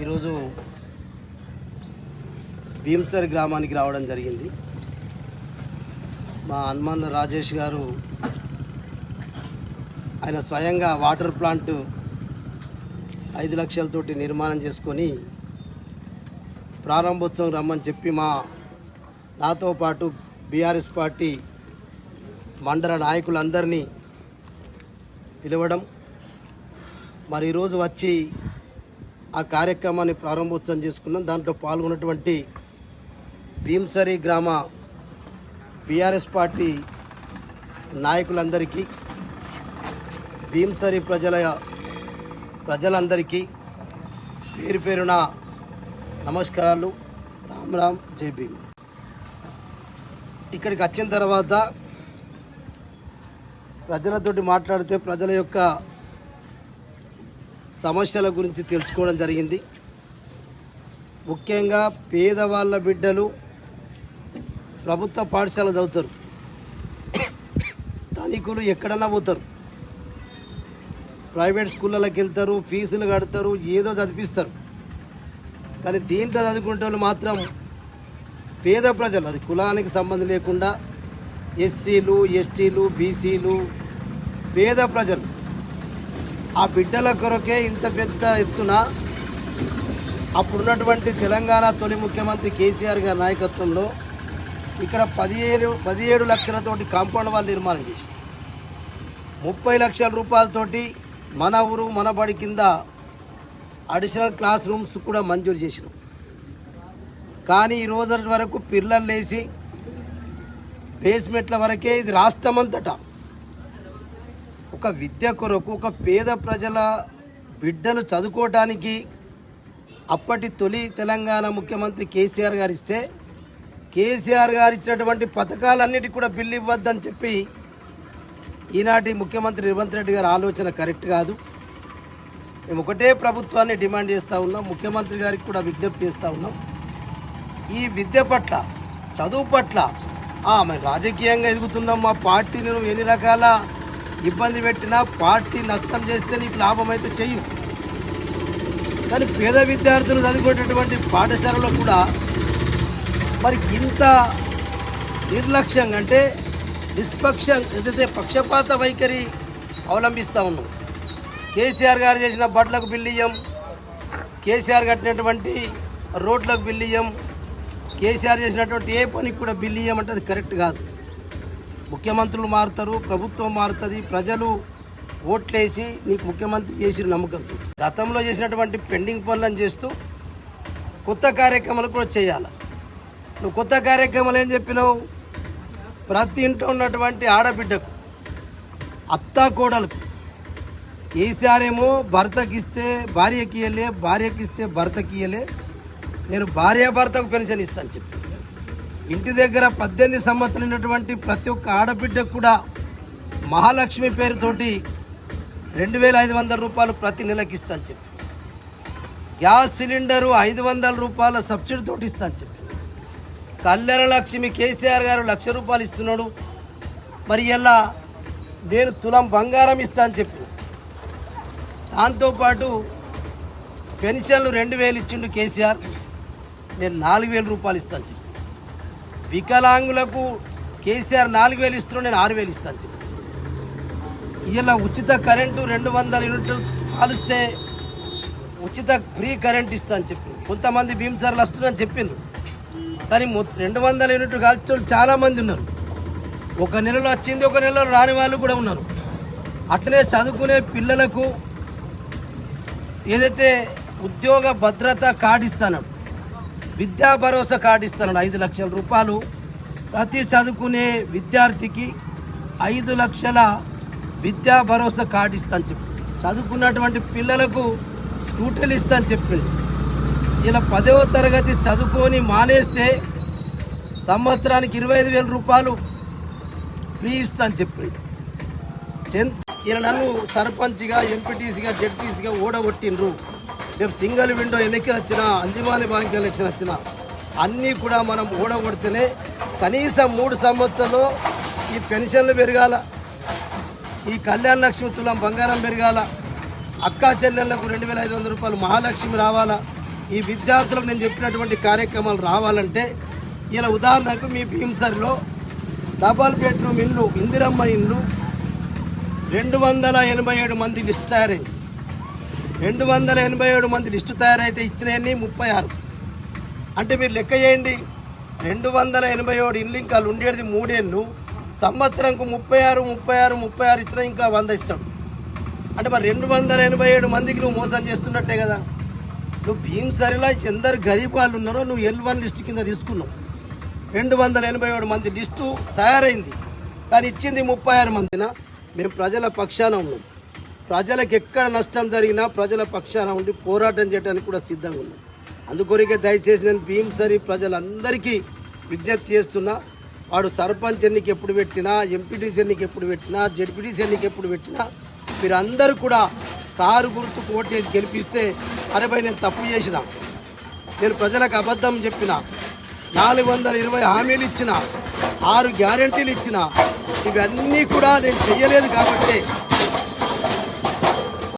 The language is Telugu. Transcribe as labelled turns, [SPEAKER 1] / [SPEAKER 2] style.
[SPEAKER 1] ఈరోజు భీంసరి గ్రామానికి రావడం జరిగింది. మా హనుమాన్ల రాజేష్ గారు ఆయన స్వయంగా వాటర్ ప్లాంట్ ఐదు లక్షలతోటి నిర్మాణం చేసుకొని ప్రారంభోత్సవం రమ్మని చెప్పి మా నాతో పాటు బీఆర్ఎస్ పార్టీ మండల నాయకులందరినీ పిలవడం మరి ఈరోజు వచ్చి ఆ కార్యక్రమాన్ని ప్రారంభోత్సవం చేసుకున్నాం. దాంట్లో పాల్గొన్నటువంటి భీంసరి గ్రామ బీఆర్ఎస్ పార్టీ నాయకులందరికీ భీంసరి ప్రజల ప్రజలందరికీ పేరు పేరున నమస్కారాలు. రామ్ రామ్ జై భీమ్. ఇక్కడికి వచ్చిన తర్వాత ప్రజలతోటి మాట్లాడితే ప్రజల యొక్క సమస్యల గురించి తెలుసుకోవడం జరిగింది. ముఖ్యంగా పేదవాళ్ళ బిడ్డలు ప్రభుత్వ పాఠశాల చదువుతారు. ధనికులు ఎక్కడన్నా పోతారు. ప్రైవేట్ స్కూళ్ళకి వెళ్తారు ఫీజులు కడతారు ఏదో చదివిస్తారు కానీ దీంట్లో చదువుకునే వాళ్ళు మాత్రం పేద ప్రజలు అది కులానికి సంబంధం లేకుండా ఎస్సీలు ఎస్టీలు బీసీలు పేద ప్రజలు ఆ బిడ్డల కొరకే ఇంత పెద్ద ఎత్తున అప్పుడున్నటువంటి తెలంగాణ తొలి ముఖ్యమంత్రి కేసీఆర్ గారి నాయకత్వంలో ఇక్కడ పదిహేడు పదిహేడు లక్షలతోటి కాంపౌండ్ వాళ్ళు నిర్మాణం చేసింది. ముప్పై లక్షల రూపాయలతోటి మన ఊరు మన బడి కింద అడిషనల్ క్లాస్ రూమ్స్ కూడా మంజూరు చేసినాం కానీ ఈ రోజు వరకు పిల్లలు లేచి బేస్మెంట్ల వరకే ఇది రాష్ట్రమంతటా. ఒక విద్య కొరకు ఒక పేద ప్రజల బిడ్డలు చదువుకోవటానికి అప్పటి తొలి తెలంగాణ ముఖ్యమంత్రి కేసీఆర్ గారు ఇస్తే కేసీఆర్ గారు ఇచ్చినటువంటి పథకాలన్నిటికీ కూడా బిల్లు ఇవ్వద్దని చెప్పి ఈనాటి ముఖ్యమంత్రి రేవంత్ రెడ్డి గారి ఆలోచన కరెక్ట్ కాదు. మేము ఒకటే ప్రభుత్వాన్ని డిమాండ్ చేస్తూ ఉన్నాం ముఖ్యమంత్రి గారికి కూడా విజ్ఞప్తి చేస్తూ ఉన్నాం. ఈ విద్య పట్ల చదువు పట్ల మేము రాజకీయంగా ఎదుగుతున్నాం మా పార్టీని ఎన్ని రకాల ఇబ్బంది పెట్టినా పార్టీ నష్టం చేస్తే నీకు లాభం అయితే చెయ్యు. కానీ పేద విద్యార్థులు చదువుకునేటటువంటి పాఠశాలలో కూడా మరి ఇంత నిర్లక్ష్యంగా అంటే నిష్పక్షం ఏదైతే పక్షపాత వైఖరి అవలంబిస్తూ ఉన్నాం. కేసీఆర్ గారు చేసిన బడ్లకు బిల్లియం కేసీఆర్ కట్టినటువంటి రోడ్లకు బిల్లియం కేసీఆర్ చేసినటువంటి ఏ పనికి కూడా బిల్లియం అంటే అది కరెక్ట్ కాదు. ముఖ్యమంత్రులు మారుతారు ప్రభుత్వం మారుతుంది ప్రజలు ఓట్లేసి నీకు ముఖ్యమంత్రి చేసిన నమ్మకంతో గతంలో చేసినటువంటి పెండింగ్ పనులను చేస్తూ కొత్త కార్యక్రమాలు కూడా చేయాలి. నువ్వు కొత్త కార్యక్రమాలు ఏం చెప్పినావు? ప్రతి ఇంట్లో ఉన్నటువంటి ఆడబిడ్డకు అత్తా కోడలకు ఈసారేమో ఏమో భర్తకి ఇస్తే భార్యకి ఇయ్యలే భార్యకి ఇస్తే భర్తకి ఇయ్యలే నేను భార్య భర్తకు పెన్షన్ ఇస్తాను చెప్పి. ఇంటి దగ్గర పద్దెనిమిది సంవత్సరాలు ఉన్నటువంటి ప్రతి ఒక్క ఆడబిడ్డకు కూడా మహాలక్ష్మి పేరుతోటి రెండు వేల ఐదు వందల రూపాయలు ప్రతి నెలకి ఇస్తాను చెప్పి. గ్యాస్ సిలిండరు ఐదు వందల రూపాయల సబ్సిడీతో ఇస్తాను చెప్పి. కళ్యాణ లక్ష్మి కేసీఆర్ గారు లక్ష రూపాయలు ఇస్తున్నాడు. మరి ఇలా నేను తులం బంగారం ఇస్తాను చెప్పి. దాంతోపాటు పెన్షన్లు రెండు వేలు ఇచ్చిండు కేసీఆర్. నేను నాలుగు వేల రూపాయలు ఇస్తాను చెప్పి. వికలాంగులకు కేసీఆర్ నాలుగు వేలు ఇస్తున్నాడు నేను ఆరు వేలు ఇస్తాను చెప్పి. ఇలా ఉచిత కరెంటు రెండు వందల యూనిట్లు కాలుస్తే ఉచిత ఫ్రీ కరెంట్ ఇస్తా అని చెప్పి. కొంతమంది భీమసార్లు వస్తున్నారని చెప్పిండ్రు. కానీ మొత్తం రెండు వందల యూనిట్లు కాల్చోళ్ళు చాలామంది ఉన్నారు. ఒక నెలలో వచ్చింది ఒక నెలలో రాని వాళ్ళు కూడా ఉన్నారు. అట్లనే చదువుకునే పిల్లలకు ఏదైతే ఉద్యోగ భద్రత కార్డు ఇస్తాడు విద్యా భరోసా కార్డు ఇస్తాడు ఐదు లక్షల రూపాయలు. ప్రతి చదువుకునే విద్యార్థికి ఐదు లక్షల విద్యా భరోసా కార్డు ఇస్తాను చెప్పి. చదువుకున్నటువంటి పిల్లలకు స్కూటీలు ఇస్తాను చెప్పిండు ఇలా పదవ తరగతి చదువుకొని మానేస్తే సంవత్సరానికి ఇరవై ఐదు వేల రూపాయలు ఫ్రీ ఇస్తాను చెప్పిండు టెన్త్ ఈయన నన్ను సర్పంచ్గా ఎంపీటీసీగా జడ్పీసీగా ఓడగొట్టిండ్రు. రేపు సింగిల్ విండో ఎన్నికలు వచ్చినా అంజమాని బ్యాంక్ ఎలక్షన్ వచ్చినా అన్నీ కూడా మనం ఓడగొడితేనే కనీసం మూడు సంవత్సరాలు ఈ పెన్షన్లు పెరగాల ఈ కళ్యాణ లక్ష్మి తులం బంగారం పెరగాల అక్కా చెల్లెళ్ళకు రెండు వేల ఐదు వందల రూపాయలు మహాలక్ష్మి రావాలా? ఈ విద్యార్థులకు నేను చెప్పినటువంటి కార్యక్రమాలు రావాలంటే ఇలా ఉదాహరణకు మీ భీమసరిలో డబల్ బెడ్రూమ్ ఇల్లు ఇందిరమ్మ ఇల్లు రెండు వందల ఎనభై ఏడు మంది లిస్టు తయారైంది రెండు వందల ఎనభై ఏడు మంది లిస్టు తయారైతే ఇచ్చినవన్నీ ముప్పై ఆరు. అంటే మీరు లెక్క చేయండి. రెండు వందల ఎనభై ఏడు ఇల్లు ఇంకా ఉండేది మూడేళ్ళు. సంవత్సరంకు ముప్పై ఆరు ముప్పై ఆరు ముప్పై ఆరు ఇచ్చినా ఇంకా వంద ఇస్తాడు అంటే మరి రెండు వందల ఎనభై ఏడు మందికి నువ్వు మోసం చేస్తున్నట్టే కదా. నువ్వు భీమ్సరిలో ఎందరు గరీబ్ వాళ్ళు ఉన్నారో నువ్వు ఎల్ వన్ లిస్టు కింద తీసుకున్నావు. రెండు వందల ఎనభై ఏడు మంది లిస్టు తయారైంది. కానీ ఇచ్చింది ముప్పై ఆరు మందిన? మేము ప్రజల పక్షాన ఉన్నాం. ప్రజలకు ఎక్కడ నష్టం జరిగినా ప్రజల పక్షాన ఉండి పోరాటం చేయడానికి కూడా సిద్ధంగా ఉన్నాం. అందుకొరికే దయచేసి నేను భీమసరి ప్రజలందరికీ విజ్ఞప్తి చేస్తున్నా వాడు సర్పంచ్ ఎన్నిక ఎప్పుడు పెట్టినా ఎంపీటీసీ ఎన్నిక ఎప్పుడు పెట్టినా జడ్పీటీసీ ఎన్నిక ఎప్పుడు పెట్టినా మీరందరూ కూడా కారు గుర్తుకు చేసి గెలిపిస్తే అరే నేను తప్పు చేసిన నేను ప్రజలకు అబద్ధం చెప్పిన నాలుగు వందల ఇరవై హామీలు ఇచ్చిన ఆరు గ్యారెంటీలు ఇచ్చిన ఇవన్నీ కూడా నేను చెయ్యలేదు కాబట్టి